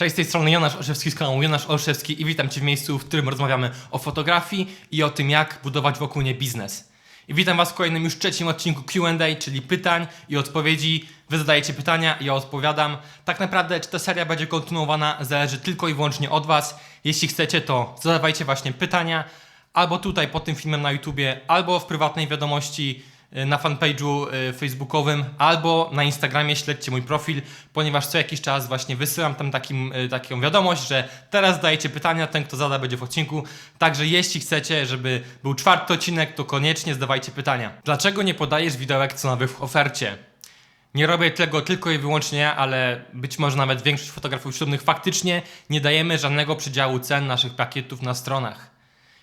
Cześć, z tej strony Jonasz Olszewski z kanału Jonasz Olszewski i witam Cię w miejscu, w którym rozmawiamy o fotografii i o tym, jak budować wokół niej biznes. I witam Was w kolejnym już trzecim odcinku Q&A, czyli pytań i odpowiedzi. Wy zadajecie pytania, ja odpowiadam. Tak naprawdę, czy ta seria będzie kontynuowana, zależy tylko i wyłącznie od Was. Jeśli chcecie, to zadawajcie właśnie pytania, albo tutaj pod tym filmem na YouTubie, albo w prywatnej wiadomości na fanpage'u y, facebookowym, albo na Instagramie śledźcie mój profil, ponieważ co jakiś czas właśnie wysyłam tam takim, y, taką wiadomość, że teraz zadajecie pytania, ten kto zada będzie w odcinku. Także jeśli chcecie, żeby był czwarty odcinek, to koniecznie zadawajcie pytania. Dlaczego nie podajesz widełek cenowych w ofercie? Nie robię tego tylko i wyłącznie ale być może nawet większość fotografów ślubnych faktycznie nie dajemy żadnego przydziału cen naszych pakietów na stronach.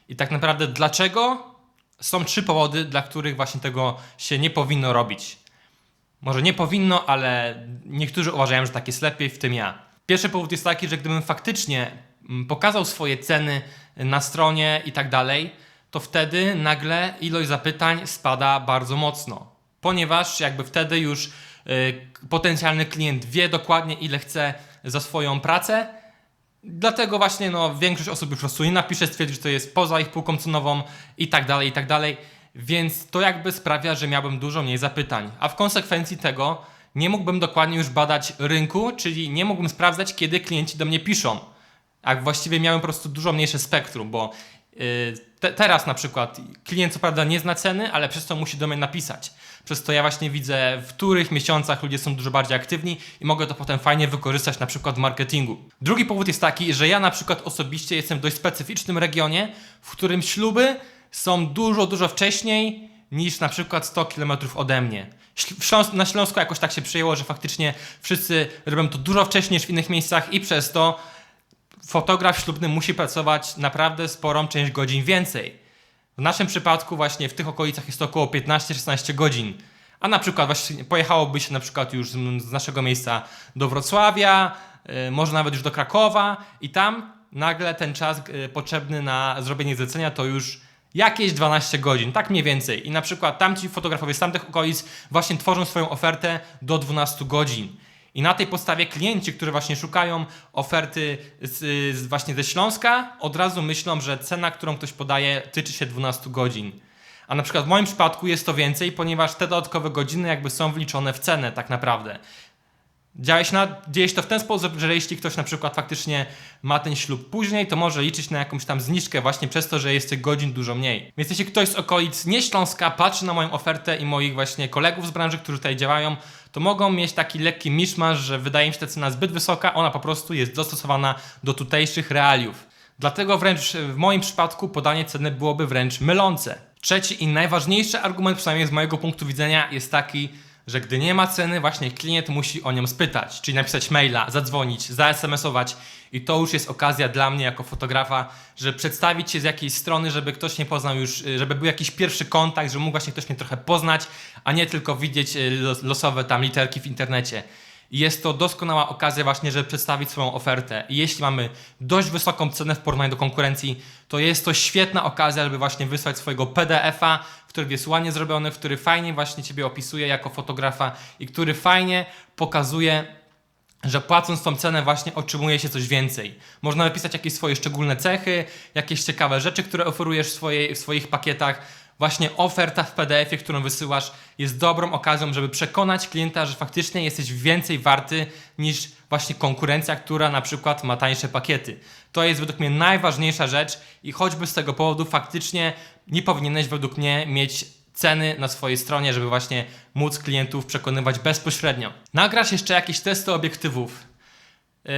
I tak naprawdę dlaczego? Są trzy powody, dla których właśnie tego się nie powinno robić. Może nie powinno, ale niektórzy uważają, że tak jest lepiej, w tym ja. Pierwszy powód jest taki, że gdybym faktycznie mm, pokazał swoje ceny na stronie i tak dalej, to wtedy nagle ilość zapytań spada bardzo mocno. Ponieważ jakby wtedy już y, potencjalny klient wie dokładnie ile chce za swoją pracę, Dlatego właśnie no, większość osób już nie napisze, stwierdzi, że to jest poza ich półką cenową i tak dalej, i tak dalej. Więc to jakby sprawia, że miałbym dużo mniej zapytań. A w konsekwencji tego nie mógłbym dokładnie już badać rynku, czyli nie mógłbym sprawdzać, kiedy klienci do mnie piszą. A właściwie miałem po prostu dużo mniejsze spektrum, bo yy, te, teraz na przykład klient co prawda nie zna ceny, ale przez to musi do mnie napisać. Przez to ja właśnie widzę, w których miesiącach ludzie są dużo bardziej aktywni i mogę to potem fajnie wykorzystać na przykład w marketingu. Drugi powód jest taki, że ja na przykład osobiście jestem w dość specyficznym regionie, w którym śluby są dużo, dużo wcześniej niż na przykład 100 km ode mnie. Na Śląsku jakoś tak się przyjęło, że faktycznie wszyscy robią to dużo wcześniej niż w innych miejscach i przez to fotograf ślubny musi pracować naprawdę sporą część godzin więcej. W naszym przypadku właśnie w tych okolicach jest to około 15-16 godzin. A na przykład właśnie pojechałoby się na przykład już z naszego miejsca do Wrocławia, yy, może nawet już do Krakowa i tam nagle ten czas yy, potrzebny na zrobienie zlecenia to już jakieś 12 godzin, tak mniej więcej. I na przykład tamci fotografowie z tamtych okolic właśnie tworzą swoją ofertę do 12 godzin. I na tej podstawie klienci, którzy właśnie szukają oferty z, z właśnie ze Śląska, od razu myślą, że cena, którą ktoś podaje, tyczy się 12 godzin. A na przykład w moim przypadku jest to więcej, ponieważ te dodatkowe godziny jakby są wliczone w cenę tak naprawdę. Dzieje się, na, dzieje się to w ten sposób, że jeśli ktoś na przykład faktycznie ma ten ślub później, to może liczyć na jakąś tam zniżkę właśnie przez to, że jest tych godzin dużo mniej. Więc jeśli ktoś z okolic nie Śląska patrzy na moją ofertę i moich właśnie kolegów z branży, którzy tutaj działają, to mogą mieć taki lekki miszmasz, że wydaje mi się ta cena zbyt wysoka, ona po prostu jest dostosowana do tutejszych realiów. Dlatego wręcz w moim przypadku podanie ceny byłoby wręcz mylące. Trzeci i najważniejszy argument, przynajmniej z mojego punktu widzenia, jest taki, że gdy nie ma ceny, właśnie klient musi o nią spytać, czyli napisać maila, zadzwonić, za-SMS-ować i to już jest okazja dla mnie jako fotografa, żeby przedstawić się z jakiejś strony, żeby ktoś mnie poznał już, żeby był jakiś pierwszy kontakt, żeby mógł właśnie ktoś mnie trochę poznać, a nie tylko widzieć y, los- losowe tam literki w internecie. Jest to doskonała okazja właśnie, żeby przedstawić swoją ofertę. I jeśli mamy dość wysoką cenę w porównaniu do konkurencji, to jest to świetna okazja, żeby właśnie wysłać swojego PDF-a, który jest ładnie zrobiony, który fajnie właśnie Ciebie opisuje jako fotografa i który fajnie pokazuje że płacąc tą cenę właśnie otrzymuje się coś więcej. Można napisać jakieś swoje szczególne cechy, jakieś ciekawe rzeczy, które oferujesz w, swojej, w swoich pakietach. Właśnie oferta w PDF-ie, którą wysyłasz, jest dobrą okazją, żeby przekonać klienta, że faktycznie jesteś więcej warty niż właśnie konkurencja, która na przykład ma tańsze pakiety. To jest według mnie najważniejsza rzecz i choćby z tego powodu faktycznie nie powinieneś według mnie mieć ceny na swojej stronie, żeby właśnie móc klientów przekonywać bezpośrednio. Nagrasz jeszcze jakieś testy obiektywów. Yy,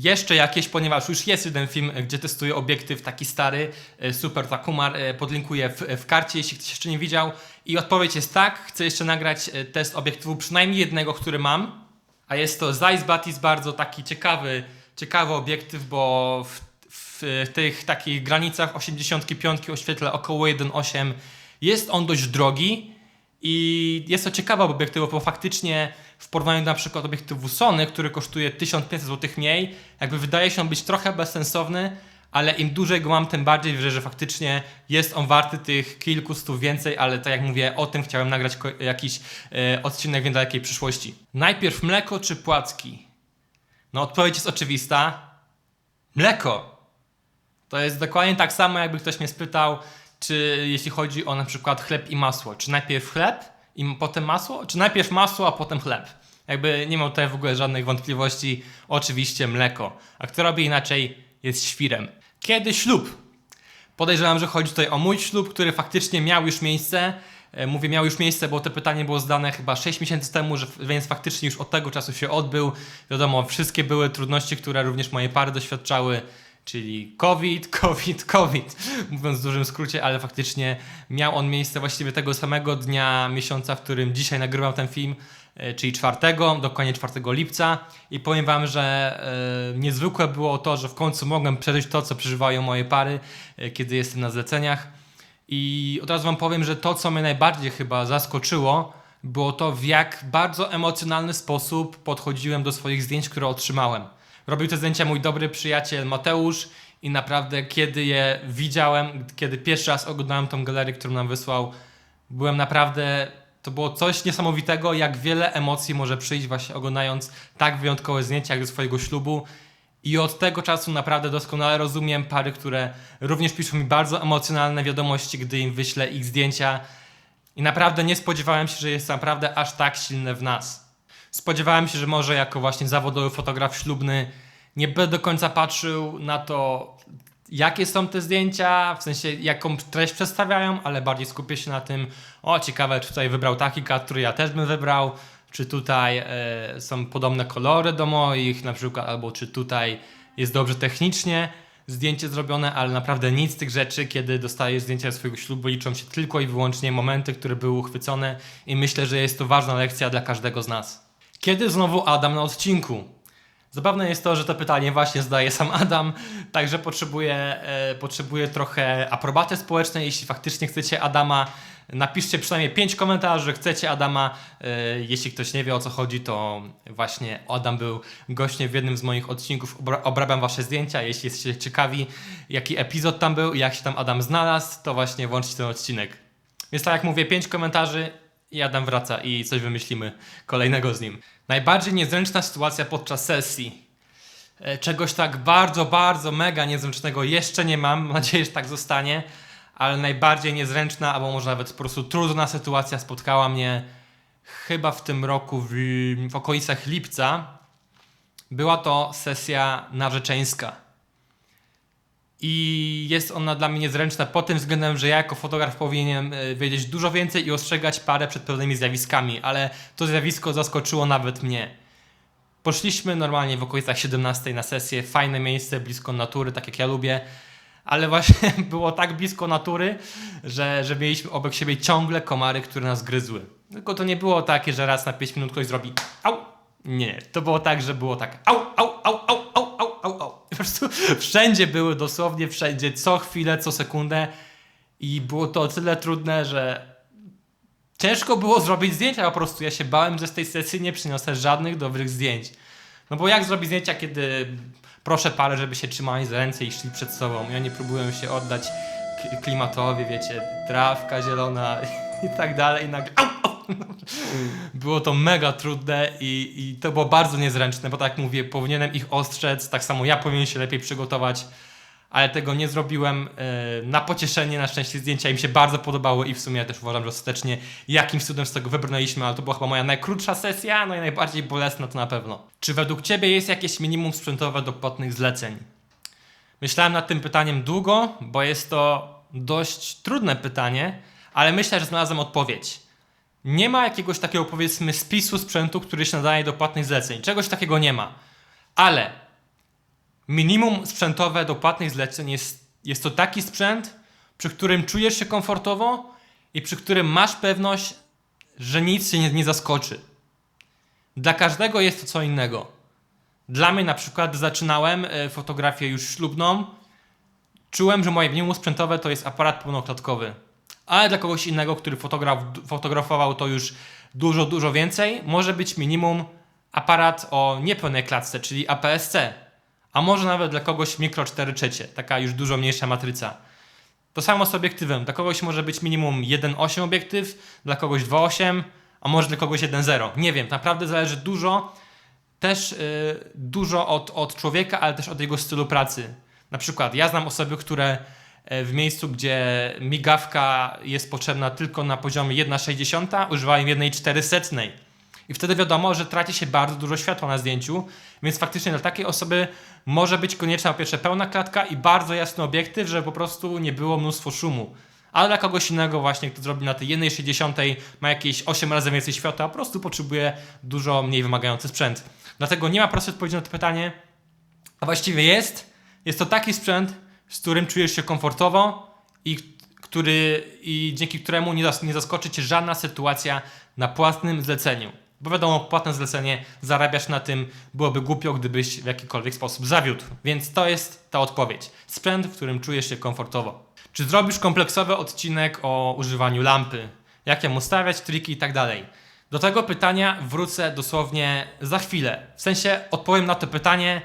jeszcze jakieś, ponieważ już jest jeden film, gdzie testuję obiektyw taki stary, yy, super Takumar, yy, podlinkuję w, w karcie, jeśli ktoś jeszcze nie widział. I odpowiedź jest tak, chcę jeszcze nagrać test obiektywu, przynajmniej jednego, który mam. A jest to Zeiss Batis, bardzo taki ciekawy, ciekawy obiektyw, bo w, w tych takich granicach 85 o świetle około 1.8 jest on dość drogi i jest to ciekawe obiektyw, bo faktycznie w porównaniu do na przykład obiektywu Sony, który kosztuje 1500 zł mniej, jakby wydaje się on być trochę bezsensowny, ale im dłużej go mam, tym bardziej wierzę, że faktycznie jest on warty tych kilku stów więcej, ale tak jak mówię, o tym chciałem nagrać jakiś e, odcinek w niedalekiej przyszłości. Najpierw mleko czy płacki? No odpowiedź jest oczywista. Mleko. To jest dokładnie tak samo, jakby ktoś mnie spytał, czy jeśli chodzi o na przykład chleb i masło, czy najpierw chleb i potem masło, czy najpierw masło, a potem chleb. Jakby nie mam tutaj w ogóle żadnych wątpliwości. Oczywiście mleko. A kto robi inaczej, jest świrem. Kiedy ślub? Podejrzewam, że chodzi tutaj o mój ślub, który faktycznie miał już miejsce. E, Mówię miał już miejsce, bo to pytanie było zdane chyba 6 miesięcy temu, że, więc faktycznie już od tego czasu się odbył. Wiadomo, wszystkie były trudności, które również moje pary doświadczały, czyli COVID, COVID, COVID, mówiąc w dużym skrócie, ale faktycznie miał on miejsce właściwie tego samego dnia miesiąca, w którym dzisiaj nagrywam ten film, e, czyli 4, dokładnie 4 lipca i powiem wam, że e, niezwykłe było to, że w końcu mogłem przeżyć to, co przeżywają moje pary, e, kiedy jestem na zleceniach. I od razu Wam powiem, że to, co mnie najbardziej chyba zaskoczyło, było to, w jak bardzo emocjonalny sposób podchodziłem do swoich zdjęć, które otrzymałem. Robił te zdjęcia mój dobry przyjaciel Mateusz i naprawdę, kiedy je widziałem, kiedy pierwszy raz oglądałem tą galerię, którą nam wysłał, byłem naprawdę. To było coś niesamowitego, jak wiele emocji może przyjść właśnie oglądając tak wyjątkowe zdjęcia jak do swojego ślubu. I od tego czasu naprawdę doskonale rozumiem pary, które również piszą mi bardzo emocjonalne wiadomości, gdy im wyślę ich zdjęcia. I naprawdę nie spodziewałem się, że jest naprawdę aż tak silne w nas. Spodziewałem się, że może jako właśnie zawodowy fotograf ślubny nie będę do końca patrzył na to, jakie są te zdjęcia, w sensie jaką treść przedstawiają, ale bardziej skupię się na tym, o ciekawe, czy tutaj wybrał taki kadr, który ja też bym wybrał, czy tutaj e, są podobne kolory do moich, na przykład, albo czy tutaj jest dobrze technicznie zdjęcie zrobione, ale naprawdę nic z tych rzeczy, kiedy dostaję zdjęcia swojego ślubu, liczą się tylko i wyłącznie momenty, które były uchwycone i myślę, że jest to ważna lekcja dla każdego z nas. Kiedy znowu Adam na odcinku? Zabawne jest to, że to pytanie właśnie zadaje sam Adam, także potrzebuję, e, potrzebuję trochę aprobaty społecznej. Jeśli faktycznie chcecie Adama, napiszcie przynajmniej 5 komentarzy, że chcecie Adama. E, jeśli ktoś nie wie o co chodzi, to właśnie Adam był gościem w jednym z moich odcinków. Obra- obrabiam wasze zdjęcia. Jeśli jesteście ciekawi, jaki epizod tam był jak się tam Adam znalazł, to właśnie włączcie ten odcinek. Więc tak jak mówię, 5 komentarzy i Adam wraca i coś wymyślimy kolejnego z nim. Najbardziej niezręczna sytuacja podczas sesji. E, Czegoś tak bardzo, bardzo mega niezręcznego jeszcze nie mam. Mam nadzieję, że tak zostanie. Ale najbardziej niezręczna, albo może nawet po prostu trudna sytuacja spotkała mnie chyba w tym roku w, w okolicach lipca. Była to sesja narzeczeńska. I jest ona dla mnie niezręczna pod tym względem, że ja jako fotograf powinienem e, wiedzieć dużo więcej i ostrzegać parę przed pewnymi zjawiskami, ale to zjawisko zaskoczyło nawet mnie. Poszliśmy normalnie w okolicach 17 na sesję, fajne miejsce, blisko natury, tak jak ja lubię, ale właśnie było tak blisko natury, że, że mieliśmy obok siebie ciągle komary, które nas gryzły. Tylko to nie było takie, że raz na 5 minut ktoś zrobi au. Nie, to było tak, że było tak au, au, au, au, au, au. I po prostu wszędzie były, dosłownie wszędzie, co chwilę, co sekundę i było to o tyle trudne, że ciężko było zrobić zdjęcia, po prostu ja się bałem, że z tej sesji nie przyniosę żadnych dobrych zdjęć. No bo jak zrobić zdjęcia, kiedy proszę parę, żeby się trzymali za ręce i szli przed sobą i oni próbują się oddać klimatowi, wiecie, trawka zielona i tak dalej i nagle. Było to mega trudne i, i to było bardzo niezręczne, bo tak jak mówię, powinienem ich ostrzec, tak samo ja powinien się lepiej przygotować, ale tego nie zrobiłem. e, Na pocieszenie, na szczęście zdjęcia im się bardzo podobały i w sumie ja też uważam, że ostatecznie jakimś cudem z tego wybrnęliśmy, ale to była chyba moja najkrótsza sesja, no i najbardziej bolesna to na pewno. Czy według Ciebie jest jakieś minimum sprzętowe do płatnych zleceń? Myślałem nad tym pytaniem długo, bo jest to dość trudne pytanie, ale myślę, że znalazłem odpowiedź. Nie ma jakiegoś takiego powiedzmy spisu sprzętu, który się nadaje do płatnych zleceń. Czegoś takiego nie ma. Ale minimum sprzętowe do płatnych zleceń jest, jest to taki sprzęt, przy którym czujesz się komfortowo i przy którym masz pewność, że nic się nie, nie zaskoczy. Dla każdego jest to co innego. Dla mnie na przykład zaczynałem e, fotografię już ślubną, czułem, że moje minimum sprzętowe to jest aparat pełnoklatkowy. Ale dla kogoś innego, który fotograf, fotografował to już dużo, dużo więcej, może być minimum aparat o niepełnej klatce, czyli APS-C. A może nawet dla kogoś mikro 4 trzecie, taka już dużo mniejsza matryca. To samo z obiektywem. Dla kogoś może być minimum 1.8 obiektyw, dla kogoś 2.8, a może dla kogoś 1.0. Nie wiem, naprawdę zależy dużo też y, dużo od, od człowieka, ale też od jego stylu pracy. Na przykład ja znam osoby, które w miejscu, gdzie migawka jest potrzebna tylko na poziomie 1,60, używają 1,400. I wtedy wiadomo, że traci się bardzo dużo światła na zdjęciu, więc faktycznie dla takiej osoby może być konieczna po pierwsze pełna klatka i bardzo jasny obiektyw, żeby po prostu nie było mnóstwo szumu. Ale dla kogoś innego właśnie, kto zrobi na tej 1,60 ma jakieś 8 razy więcej światła, po prostu potrzebuje dużo mniej wymagający sprzęt. Dlatego nie ma prostej odpowiedzi na to pytanie, a właściwie jest. Jest to taki sprzęt, z którym czujesz się komfortowo i, który, i dzięki któremu nie, zas, nie zaskoczy cię żadna sytuacja na płatnym zleceniu. Bo wiadomo, płatne zlecenie, zarabiasz na tym, byłoby głupio, gdybyś w jakikolwiek sposób zawiódł. Więc to jest ta odpowiedź. Sprzęt, w którym czujesz się komfortowo. Czy zrobisz kompleksowy odcinek o używaniu lampy? Jak ją ustawiać, triki i tak dalej? Do tego pytania wrócę dosłownie za chwilę. W sensie odpowiem na to pytanie,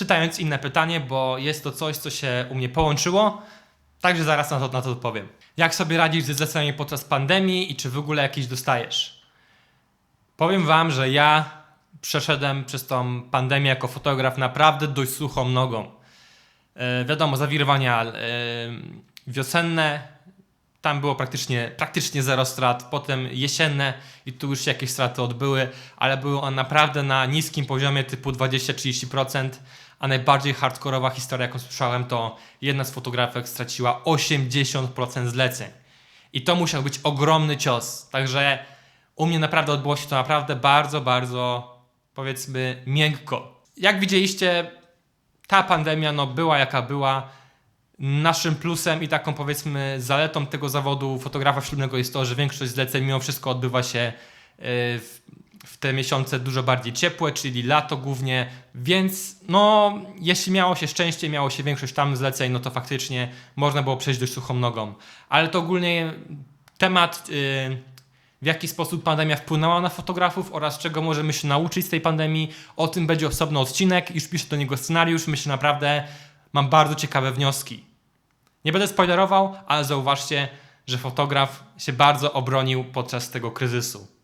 czytając inne pytanie, bo jest to coś, co się u mnie połączyło. Także zaraz na to, na to odpowiem. Jak sobie radzisz ze zleceniem podczas pandemii i czy w ogóle jakieś dostajesz? Powiem wam, że ja przeszedłem przez tą pandemię jako fotograf naprawdę dość suchą nogą. E, wiadomo, zawirowania e, wiosenne, tam było praktycznie, praktycznie zero strat, potem jesienne i tu już się jakieś straty odbyły, ale były one naprawdę na niskim poziomie typu 20-30%, a najbardziej hardkorowa historia, jaką słyszałem, to jedna z fotografek straciła 80% zleceń. I to musiał być ogromny cios, także u mnie naprawdę odbyło się to naprawdę bardzo, bardzo, powiedzmy, miękko. Jak widzieliście, ta pandemia no, była jaka była. Naszym plusem i taką powiedzmy zaletą tego zawodu fotografa ślubnego jest to, że większość zleceń mimo wszystko odbywa się e, w, w te miesiące dużo bardziej ciepłe, czyli lato głównie, więc no jeśli miało się szczęście, miało się większość tam zleceń, no to faktycznie można było przejść dość suchą nogą. Ale to ogólnie temat yy, w jaki sposób pandemia wpłynęła na fotografów oraz czego możemy się nauczyć z tej pandemii. O tym będzie osobny odcinek, już piszę do niego scenariusz, myślę naprawdę, mam bardzo ciekawe wnioski. Nie będę spoilerował, ale zauważcie, że fotograf się bardzo obronił podczas tego kryzysu.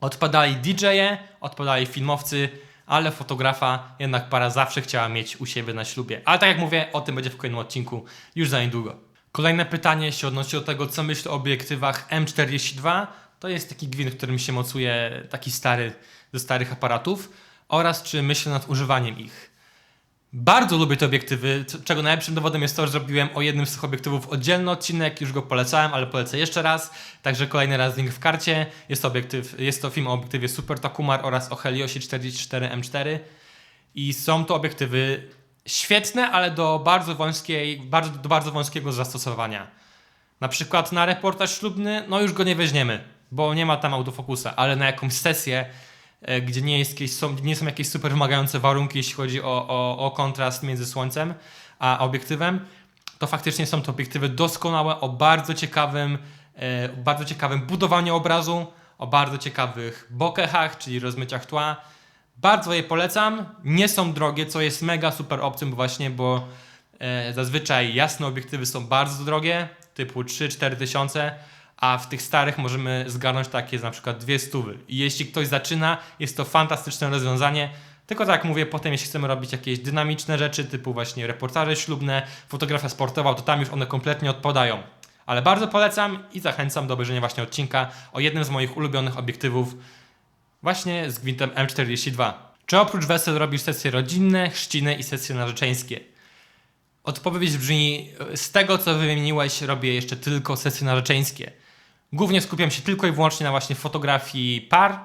Odpadali DJ-e, odpadali filmowcy, ale fotografa jednak para zawsze chciała mieć u siebie na ślubie. Ale tak jak mówię, o tym będzie w kolejnym odcinku już za niedługo. Kolejne pytanie się odnosi do tego, co myślę o obiektywach M42. To jest taki gwint, którym się mocuje taki stary, ze starych aparatów. Oraz czy myślę nad używaniem ich. Bardzo lubię te obiektywy, czego najlepszym dowodem jest to, że zrobiłem o jednym z tych obiektywów oddzielny odcinek, już go polecałem, ale polecę jeszcze raz. Także kolejny raz link w karcie. Jest to, obiektyw, jest to film o obiektywie Super Takumar oraz o Heliosie 44 M4. I są to obiektywy świetne, ale do bardzo wąskiej, bardzo, do bardzo wąskiego zastosowania. Na przykład na reportaż ślubny, no już go nie weźmiemy, bo nie ma tam autofokusa, ale na jakąś sesję, gdzie nie, jest jakieś, są, nie są jakieś super wymagające warunki, jeśli chodzi o, o, o kontrast między słońcem a obiektywem, to faktycznie są to obiektywy doskonałe o bardzo ciekawym, e, bardzo ciekawym budowaniu obrazu, o bardzo ciekawych bokehach, czyli rozmyciach tła. Bardzo je polecam. Nie są drogie, co jest mega super opcją właśnie, bo e, zazwyczaj jasne obiektywy są bardzo drogie, typu 3-4 tysiące, a w tych starych możemy zgarnąć takie na przykład dwie stówy. I jeśli ktoś zaczyna, jest to fantastyczne rozwiązanie. Tylko tak jak mówię, potem jeśli chcemy robić jakieś dynamiczne rzeczy, typu właśnie reportaże ślubne, fotografia sportowa, to tam już one kompletnie odpadają. Ale bardzo polecam i zachęcam do obejrzenia właśnie odcinka o jednym z moich ulubionych obiektywów, właśnie z gwintem M42. Czy oprócz wesel robisz sesje rodzinne, chrzciny i sesje narzeczeńskie? Odpowiedź brzmi, z tego co wymieniłeś, robię jeszcze tylko sesje narzeczeńskie. Głównie skupiam się tylko i wyłącznie na właśnie fotografii par,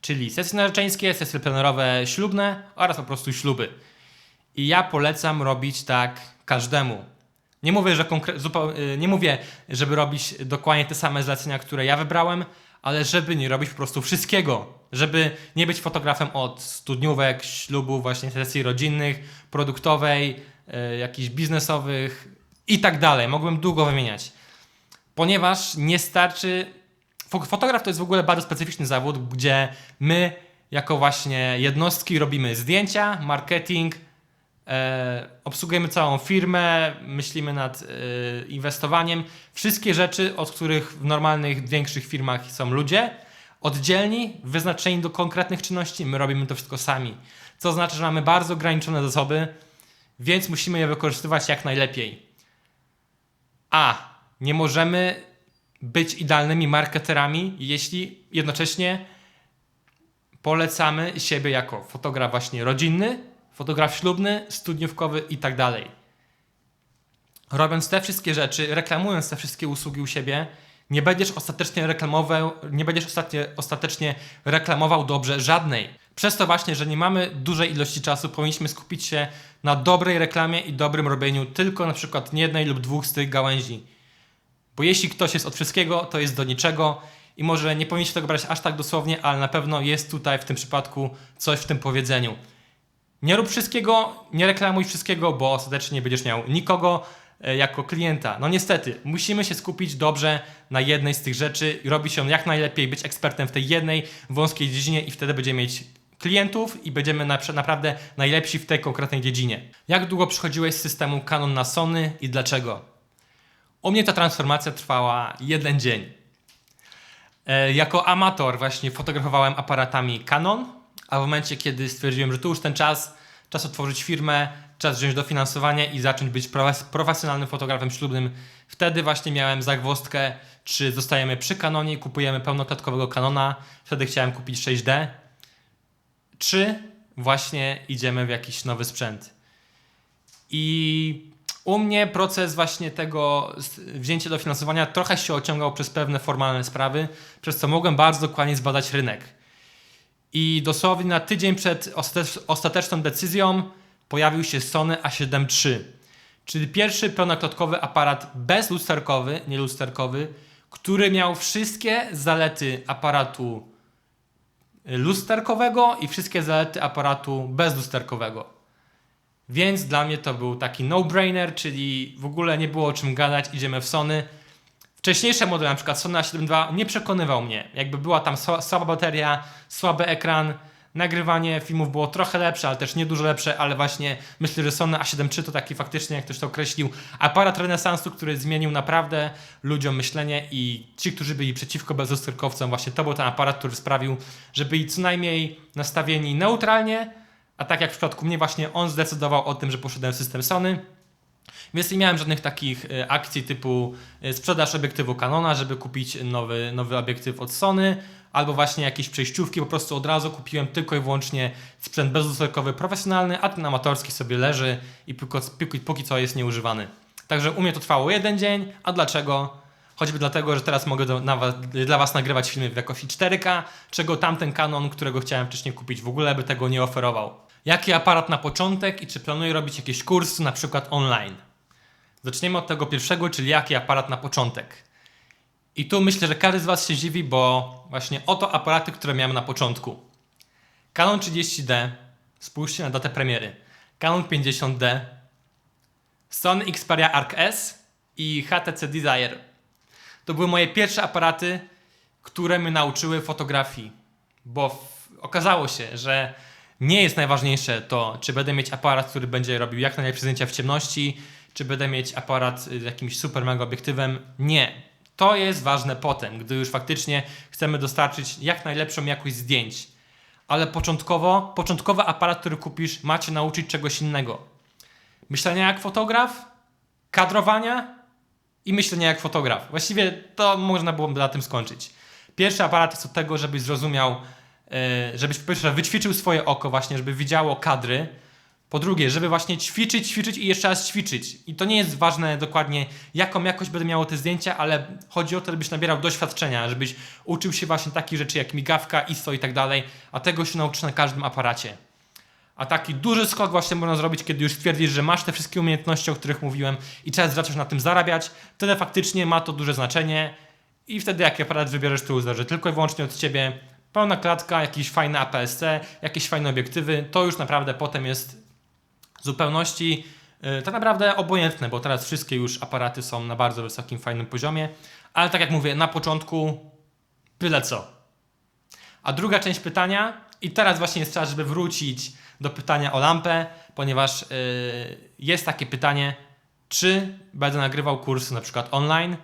czyli sesje narzeczeńskie, sesje plenerowe ślubne oraz po prostu śluby. I ja polecam robić tak każdemu. Nie mówię, że y, nie mówię, żeby robić dokładnie te same zlecenia, które ja wybrałem, ale żeby nie robić po prostu wszystkiego. Żeby nie być fotografem od studniówek, ślubów, właśnie sesji rodzinnych, produktowej, y, jakichś biznesowych i tak dalej. Mogłem długo wymieniać. Ponieważ nie starczy. fo- Fotograf to jest w ogóle bardzo specyficzny zawód, gdzie my, jako właśnie jednostki, robimy zdjęcia, marketing, e, obsługujemy całą firmę, myślimy nad e, inwestowaniem. Wszystkie rzeczy, od których w normalnych, większych firmach są ludzie, oddzielni, wyznaczeni do konkretnych czynności, my robimy to wszystko sami. Co znaczy, że mamy bardzo ograniczone zasoby, więc musimy je wykorzystywać jak najlepiej. A nie możemy być idealnymi marketerami, jeśli jednocześnie polecamy siebie jako fotograf właśnie rodzinny, fotograf ślubny, studniówkowy i tak dalej. Robiąc te wszystkie rzeczy, reklamując te wszystkie usługi u siebie, nie będziesz ostatecznie reklamował, nie będziesz ostatnie, ostatecznie reklamował dobrze żadnej. Przez to właśnie, że nie mamy dużej ilości czasu, powinniśmy skupić się na dobrej reklamie i dobrym robieniu tylko na przykład jednej lub dwóch z tych gałęzi. Bo jeśli ktoś jest od wszystkiego, to jest do niczego i może nie powinniście tego brać aż tak dosłownie, ale na pewno jest tutaj w tym przypadku coś w tym powiedzeniu. Nie rób wszystkiego, nie reklamuj wszystkiego, bo ostatecznie nie będziesz miał nikogo e, jako klienta. No niestety, musimy się skupić dobrze na jednej z tych rzeczy i robić ją jak najlepiej, być ekspertem w tej jednej wąskiej dziedzinie i wtedy będziemy mieć klientów i będziemy na, naprawdę najlepsi w tej konkretnej dziedzinie. Jak długo przychodziłeś z systemu Canon na Sony i dlaczego? U mnie ta transformacja trwała jeden dzień. E, jako amator właśnie fotografowałem aparatami Canon, a w momencie, kiedy stwierdziłem, że tu już ten czas, czas otworzyć firmę, czas wziąć dofinansowanie i zacząć być profesjonalnym fotografem ślubnym, wtedy właśnie miałem zagwozdkę, czy zostajemy przy Canonie kupujemy pełnoklatkowego Canona, wtedy chciałem kupić 6D, czy właśnie idziemy w jakiś nowy sprzęt. I u mnie proces właśnie tego wzięcia dofinansowania trochę się ociągał przez pewne formalne sprawy, przez co mogłem bardzo dokładnie zbadać rynek. I dosłownie na tydzień przed ostateczną decyzją pojawił się Sony A7 III, czyli pierwszy pełnoklatkowy aparat bezlusterkowy, nie lusterkowy, który miał wszystkie zalety aparatu lusterkowego i wszystkie zalety aparatu bezlusterkowego. Więc dla mnie to był taki no-brainer, czyli w ogóle nie było o czym gadać, idziemy w Sony. Wcześniejsze modele, na przykład Sony A7 II, nie przekonywał mnie. Jakby była tam słaba bateria, słaby ekran, nagrywanie filmów było trochę lepsze, ale też nie dużo lepsze, ale właśnie myślę, że Sony A7 III to taki faktycznie, jak ktoś to określił, aparat renesansu, który zmienił naprawdę ludziom myślenie i ci, którzy byli przeciwko bezlusterkowcom, właśnie to był ten aparat, który sprawił, że byli co najmniej nastawieni neutralnie, a tak jak w przypadku mnie właśnie on zdecydował o tym, że poszedłem w system Sony. Więc nie miałem żadnych takich e, akcji typu e, sprzedaż obiektywu Canona, żeby kupić nowy, nowy obiektyw od Sony, albo właśnie jakieś przejściówki. Po prostu od razu kupiłem tylko i wyłącznie sprzęt bezlusterkowy profesjonalny, a ten amatorski sobie leży i póki, póki co jest nieużywany. Także u mnie to trwało jeden dzień, a dlaczego? Choćby dlatego, że teraz mogę do, was, dla Was nagrywać filmy w jakości 4K, czego tamten Canon, którego chciałem wcześniej kupić, w ogóle by tego nie oferował. Jaki aparat na początek i czy planuję robić jakiś kurs, na przykład online? Zaczniemy od tego pierwszego, czyli jaki aparat na początek. I tu myślę, że każdy z Was się dziwi, bo właśnie oto aparaty, które miałem na początku. Canon 30D, spójrzcie na datę premiery. Canon 50D, Sony Xperia Arc S i HTC Desire. To były moje pierwsze aparaty, które mnie nauczyły fotografii, bo okazało się, że nie jest najważniejsze to, czy będę mieć aparat, który będzie robił jak najlepsze zdjęcia w ciemności, czy będę mieć aparat z jakimś super mega obiektywem. Nie. To jest ważne potem, gdy już faktycznie chcemy dostarczyć jak najlepszą jakość zdjęć. Ale początkowo, początkowy aparat, który kupisz, macie nauczyć czegoś innego. Myślenia jak fotograf, kadrowania i myślenia jak fotograf. Właściwie to można byłoby na tym skończyć. Pierwszy aparat jest od tego, żebyś zrozumiał, żebyś po pierwsze wyćwiczył swoje oko właśnie, żeby widziało kadry. Po drugie, żeby właśnie ćwiczyć, ćwiczyć i jeszcze raz ćwiczyć. I to nie jest ważne dokładnie, jaką jakość będę miało te zdjęcia, ale chodzi o to, żebyś nabierał doświadczenia, żebyś uczył się właśnie takich rzeczy jak migawka, ISO i tak dalej, a tego się nauczysz na każdym aparacie. A taki duży skok właśnie można zrobić, kiedy już stwierdzisz, że masz te wszystkie umiejętności, o których mówiłem i czas zacząć na tym zarabiać, wtedy faktycznie ma to duże znaczenie i wtedy jaki aparat wybierzesz, to zależy tylko i wyłącznie od Ciebie pełna klatka, jakiś fajny APS-C, jakieś fajne obiektywy, to już naprawdę potem jest w zupełności yy, tak naprawdę obojętne, bo teraz wszystkie już aparaty są na bardzo wysokim, fajnym poziomie, ale tak jak mówię, na początku byle co. A druga część pytania, i teraz właśnie jest czas, żeby wrócić do pytania o lampę, ponieważ yy, jest takie pytanie, czy będę nagrywał kurs na przykład online.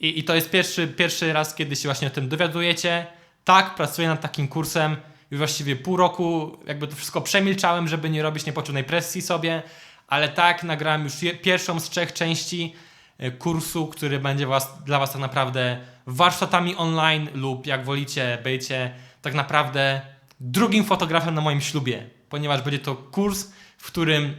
I, i to jest pierwszy, pierwszy raz, kiedy się właśnie o tym dowiadujecie Tak, pracuję nad takim kursem już właściwie pół roku, jakby to wszystko przemilczałem, żeby nie robić niepotrzebnej presji sobie, ale tak, nagrałem już pierwszą z trzech części e, kursu, który będzie was, dla Was tak naprawdę warsztatami online lub jak wolicie, będziecie tak naprawdę drugim fotografem na moim ślubie, ponieważ będzie to kurs, w którym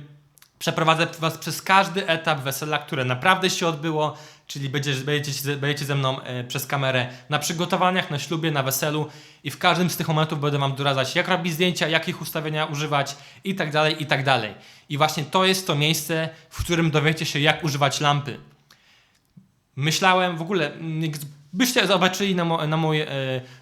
Przeprowadzę Was przez każdy etap wesela, które naprawdę się odbyło, czyli będziecie, będziecie, będziecie ze mną e, przez kamerę na przygotowaniach, na ślubie, na weselu i w każdym z tych momentów będę Wam doradzać, jak robić zdjęcia, jakich ustawienia używać i tak dalej, i tak dalej. I właśnie to jest to miejsce, w którym dowiecie się, jak używać lampy. Myślałem w ogóle, mm, byście zobaczyli na, mo, na, mój, e,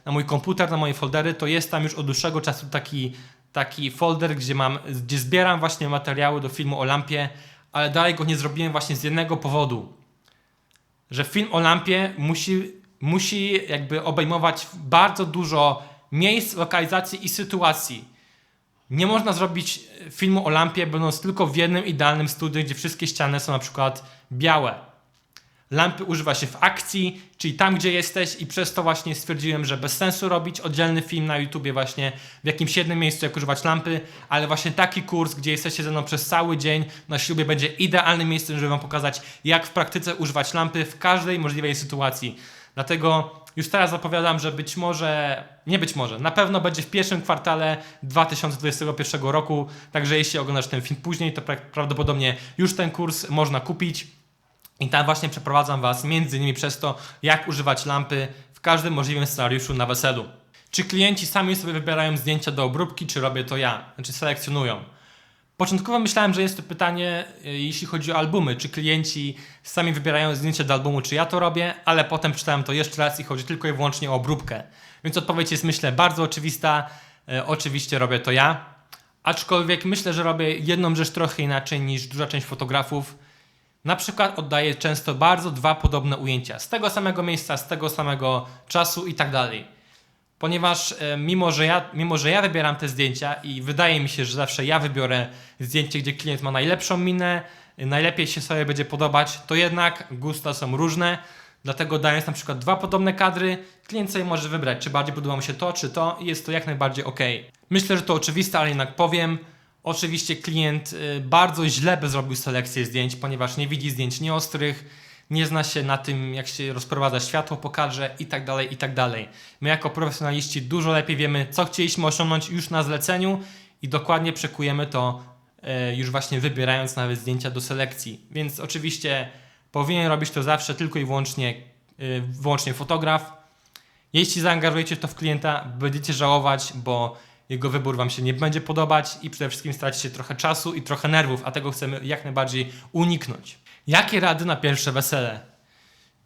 na mój komputer, na moje foldery, to jest tam już od dłuższego czasu taki taki folder, gdzie mam, gdzie zbieram właśnie materiały do filmu o lampie, ale dalej go nie zrobiłem właśnie z jednego powodu, że film o lampie musi, musi jakby obejmować bardzo dużo miejsc, lokalizacji i sytuacji. Nie można zrobić filmu o lampie, będąc tylko w jednym idealnym studiu, gdzie wszystkie ściany są na przykład białe. Lampy używa się w akcji, czyli tam, gdzie jesteś i przez to właśnie stwierdziłem, że bez sensu robić oddzielny film na YouTubie właśnie w jakimś jednym miejscu, jak używać lampy, ale właśnie taki kurs, gdzie jesteście ze mną przez cały dzień na ślubie będzie idealnym miejscem, żeby wam pokazać, jak w praktyce używać lampy w każdej możliwej sytuacji. Dlatego już teraz zapowiadam, że być może, nie być może, na pewno będzie w pierwszym kwartale 2021 roku, także jeśli oglądasz ten film później, to prawdopodobnie już ten kurs można kupić. I tam właśnie przeprowadzam Was między innymi przez to, jak używać lampy w każdym możliwym scenariuszu na weselu. Czy klienci sami sobie wybierają zdjęcia do obróbki, czy robię to ja? Znaczy selekcjonują. Początkowo myślałem, że jest to pytanie, e, jeśli chodzi o albumy, czy klienci sami wybierają zdjęcia do albumu, czy ja to robię, ale potem czytałem to jeszcze raz i chodzi tylko i wyłącznie o obróbkę. Więc odpowiedź jest myślę bardzo oczywista. E, oczywiście robię to ja. Aczkolwiek myślę, że robię jedną rzecz trochę inaczej niż duża część fotografów na przykład oddaję często bardzo dwa podobne ujęcia z tego samego miejsca, z tego samego czasu i tak dalej. Ponieważ e, mimo że, ja, mimo, że ja wybieram te zdjęcia i wydaje mi się, że zawsze ja wybiorę zdjęcie, gdzie klient ma najlepszą minę, najlepiej się sobie będzie podobać, to jednak gusta są różne. Dlatego dając na przykład dwa podobne kadry, klient sobie może wybrać, czy bardziej podoba mu się to, czy to i jest to jak najbardziej ok. Myślę, że to oczywiste, ale jednak powiem. Oczywiście klient y, bardzo źle by zrobił selekcję zdjęć, ponieważ nie widzi zdjęć nieostrych, nie zna się na tym, jak się rozprowadza światło po kadrze i tak dalej, i tak. My jako profesjonaliści dużo lepiej wiemy, co chcieliśmy osiągnąć już na zleceniu i dokładnie przekujemy to y, już właśnie wybierając nawet zdjęcia do selekcji. Więc oczywiście powinien robić to zawsze tylko i wyłącznie, y, wyłącznie fotograf. Jeśli zaangażujecie to w klienta, będziecie żałować, bo jego wybór Wam się nie będzie podobać i przede wszystkim stracicie trochę czasu i trochę nerwów, a tego chcemy jak najbardziej uniknąć. Jakie rady na pierwsze wesele?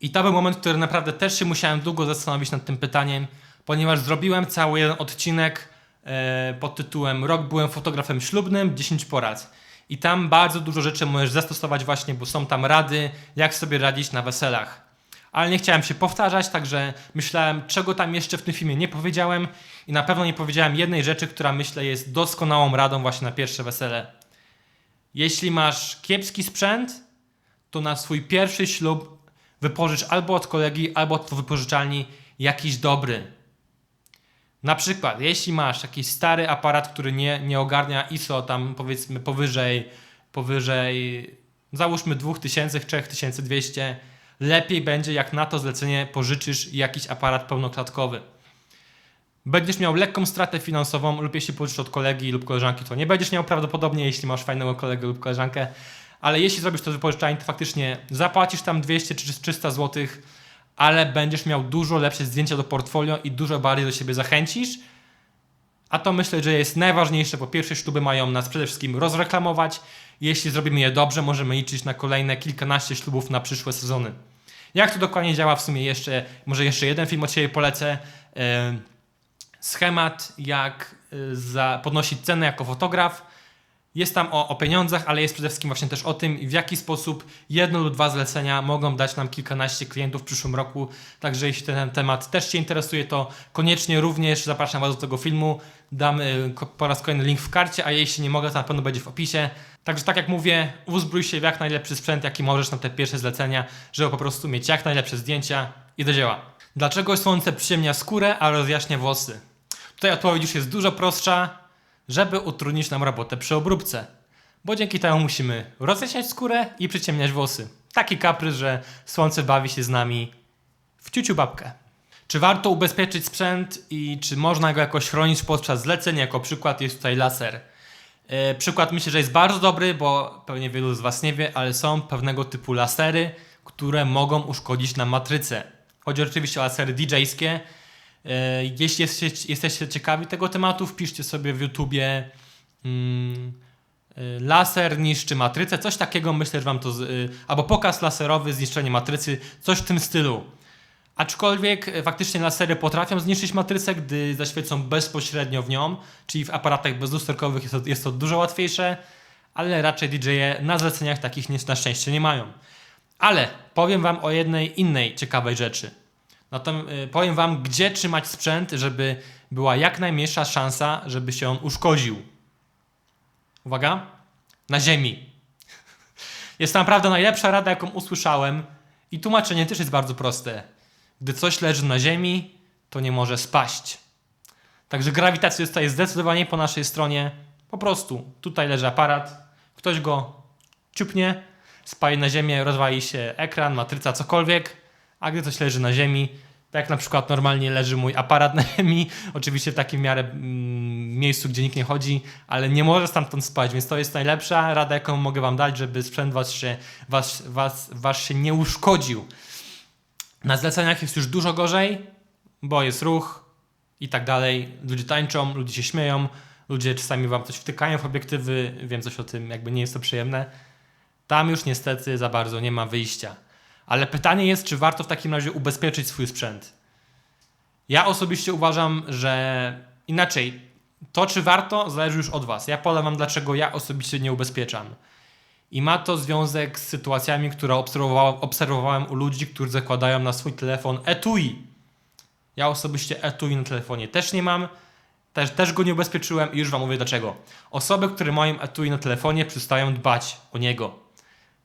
I to był moment, w którym naprawdę też się musiałem długo zastanowić nad tym pytaniem, ponieważ zrobiłem cały jeden odcinek e, pod tytułem Rok byłem fotografem ślubnym, 10 porad. I tam bardzo dużo rzeczy możesz zastosować właśnie, bo są tam rady, jak sobie radzić na weselach ale nie chciałem się powtarzać, także myślałem, czego tam jeszcze w tym filmie nie powiedziałem i na pewno nie powiedziałem jednej rzeczy, która myślę jest doskonałą radą właśnie na pierwsze wesele. Jeśli masz kiepski sprzęt, to na swój pierwszy ślub wypożycz albo od kolegi, albo od wypożyczalni jakiś dobry. Na przykład, jeśli masz jakiś stary aparat, który nie, nie ogarnia ISO tam powiedzmy powyżej, powyżej załóżmy 2000, 3200, lepiej będzie jak na to zlecenie pożyczysz jakiś aparat pełnoklatkowy. Będziesz miał lekką stratę finansową lub jeśli pożyczysz od kolegi lub koleżanki, to nie będziesz miał prawdopodobnie, jeśli masz fajnego kolegę lub koleżankę, ale jeśli zrobisz to wypożyczanie, to faktycznie zapłacisz tam 200 czy 300 zł, ale będziesz miał dużo lepsze zdjęcia do portfolio i dużo bardziej do siebie zachęcisz. A to myślę, że jest najważniejsze, bo pierwsze śluby mają nas przede wszystkim rozreklamować. Jeśli zrobimy je dobrze, możemy liczyć na kolejne kilkanaście ślubów na przyszłe sezony. Jak to dokładnie działa w sumie jeszcze, może jeszcze jeden film od siebie polecę. Schemat, jak y, za, podnosić cenę jako fotograf. Jest tam o, o, pieniądzach, ale jest przede wszystkim właśnie też o tym, w jaki sposób jedno lub dwa zlecenia mogą dać nam kilkanaście klientów w przyszłym roku. Także jeśli ten temat też Cię interesuje, to koniecznie również zapraszam Was do tego filmu. Dam y, po raz kolejny link w karcie, a jeśli nie mogę, to na pewno będzie w opisie. Także tak jak mówię, uzbrój się w jak najlepszy sprzęt, jaki możesz na te pierwsze zlecenia, żeby po prostu mieć jak najlepsze zdjęcia I do dzieła. Dlaczego słońce przyciemnia skórę, a rozjaśnia włosy? Tutaj odpowiedź już jest dużo prostsza, żeby utrudnić nam robotę przy obróbce. Bo dzięki temu musimy rozjaśniać skórę i przyciemniać włosy. Taki kaprys, że słońce bawi się z nami w ciuciu babkę. Czy warto ubezpieczyć sprzęt i czy można go jakoś chronić podczas zleceń? Jako przykład jest tutaj laser. E, przykład myślę, że jest bardzo dobry, bo pewnie wielu z Was nie wie, ale są pewnego typu lasery, które mogą uszkodzić nam matrycę. Chodzi oczywiście o lasery DJ-skie. E, jeśli jesteście, ciekawi tego tematu, wpiszcie sobie w YouTubie mm, y, laser niszczy matrycę, coś takiego myślę, że Wam to... Y, albo pokaz laserowy, zniszczenie matrycy, coś w tym stylu. Aczkolwiek e, faktycznie lasery potrafią zniszczyć matrycę, gdy zaświecą bezpośrednio w nią, czyli w aparatach bezlusterkowych jest to, jest to dużo łatwiejsze, ale raczej DJ-e na zleceniach takich na szczęście nie mają. Ale powiem Wam o jednej innej ciekawej rzeczy. Natomiast y, powiem Wam, gdzie trzymać sprzęt, żeby była jak najmniejsza szansa, żeby się on uszkodził. Uwaga, na ziemi. Jest to naprawdę najlepsza rada, jaką usłyszałem, i tłumaczenie też jest bardzo proste. Gdy coś leży na ziemi, to nie może spaść. Także grawitacja jest tutaj zdecydowanie po naszej stronie. Po prostu tutaj leży aparat, ktoś go ciupnie, spaje na ziemię, rozwali się ekran, matryca, cokolwiek, a gdy coś leży na ziemi, tak jak na przykład normalnie leży mój aparat na ziemi, oczywiście w takim miarę mm, miejscu, gdzie nikt nie chodzi, ale nie może stamtąd spać, więc to jest najlepsza rada, jaką mogę wam dać, żeby sprzęt was się, was, was, was się nie uszkodził. Na zleceniach jest już dużo gorzej, bo jest ruch i tak dalej. Ludzie tańczą, ludzie się śmieją, ludzie czasami wam coś wtykają w obiektywy, wiem coś o tym, jakby nie jest to przyjemne. Tam już niestety za bardzo nie ma wyjścia. Ale pytanie jest, czy warto w takim razie ubezpieczyć swój sprzęt. Ja osobiście uważam, że inaczej. To, czy warto, zależy już od Was. Ja powiem Wam, dlaczego ja osobiście nie ubezpieczam. I ma to związek z sytuacjami, które obserwowałem, obserwowałem u ludzi, którzy zakładają na swój telefon etui. Ja osobiście etui na telefonie też nie mam. Też, też go nie ubezpieczyłem i już Wam mówię dlaczego. Osoby, które mają etui na telefonie, przestają dbać o niego.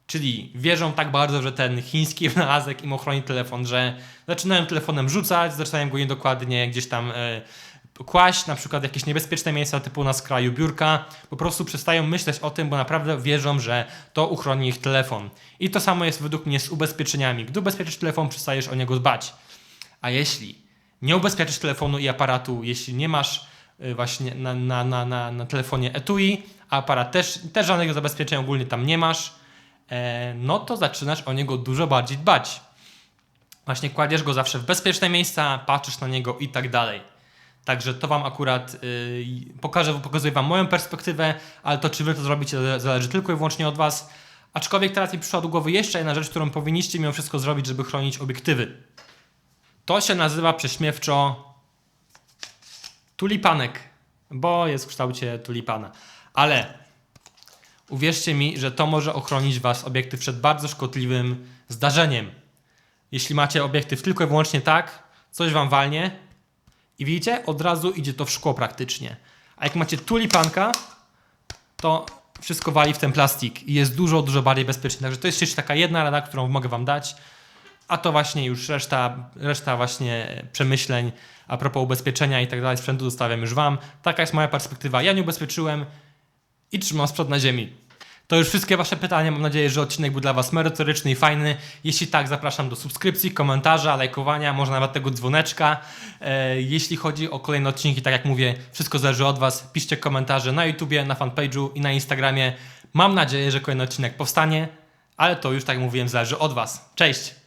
Czyli wierzą tak bardzo, że ten chiński wynalazek im ochroni telefon, że zaczynają telefonem rzucać, zaczynają go niedokładnie gdzieś tam e, kłaść, na przykład jakieś niebezpieczne miejsca typu na skraju biurka. Po prostu przestają myśleć o tym, bo naprawdę wierzą, że to uchroni ich telefon. I to samo jest według mnie z ubezpieczeniami. Gdy ubezpieczysz telefon, przestajesz o niego dbać. A jeśli nie ubezpieczysz telefonu i aparatu, jeśli nie masz y, właśnie na, na, na, na, na telefonie etui, a aparat też, też żadnego zabezpieczenia ogólnie tam nie masz, e, no to zaczynasz o niego dużo bardziej dbać. Właśnie kładziesz go zawsze w bezpieczne miejsca, patrzysz na niego i tak dalej. Także to Wam akurat yy, pokażę, pokazuję Wam moją perspektywę, ale to czy Wy to zrobicie zale- zależy tylko i wyłącznie od Was. Aczkolwiek teraz mi przyszła do głowy jeszcze jedna rzecz, którą powinniście mimo wszystko zrobić, żeby chronić obiektywy. To się nazywa prześmiewczo tulipanek, bo jest w kształcie tulipana. Ale uwierzcie mi, że to może ochronić Was obiektyw przed bardzo szkodliwym zdarzeniem. Jeśli macie obiektyw tylko i wyłącznie tak, coś Wam walnie i widzicie, od razu idzie to w szkło praktycznie. A jak macie tulipanka, to wszystko wali w ten plastik i jest dużo, dużo bardziej bezpieczne. Także to jest jeszcze taka jedna rada, którą mogę Wam dać. A to właśnie już reszta, reszta właśnie przemyśleń a propos ubezpieczenia i tak dalej sprzętu zostawiam już Wam. Taka jest moja perspektywa. Ja nie ubezpieczyłem i trzymam sprzęt na ziemi. To już wszystkie Wasze pytania. Mam nadzieję, że odcinek był dla Was merytoryczny i fajny. Jeśli tak, zapraszam do subskrypcji, komentarza, lajkowania, może nawet tego dzwoneczka. E, jeśli chodzi o kolejne odcinki, tak jak mówię, wszystko zależy od Was. Piszcie komentarze na YouTubie, na fanpage'u i na Instagramie. Mam nadzieję, że kolejny odcinek powstanie, ale to już, tak jak mówiłem, zależy od Was. Cześć!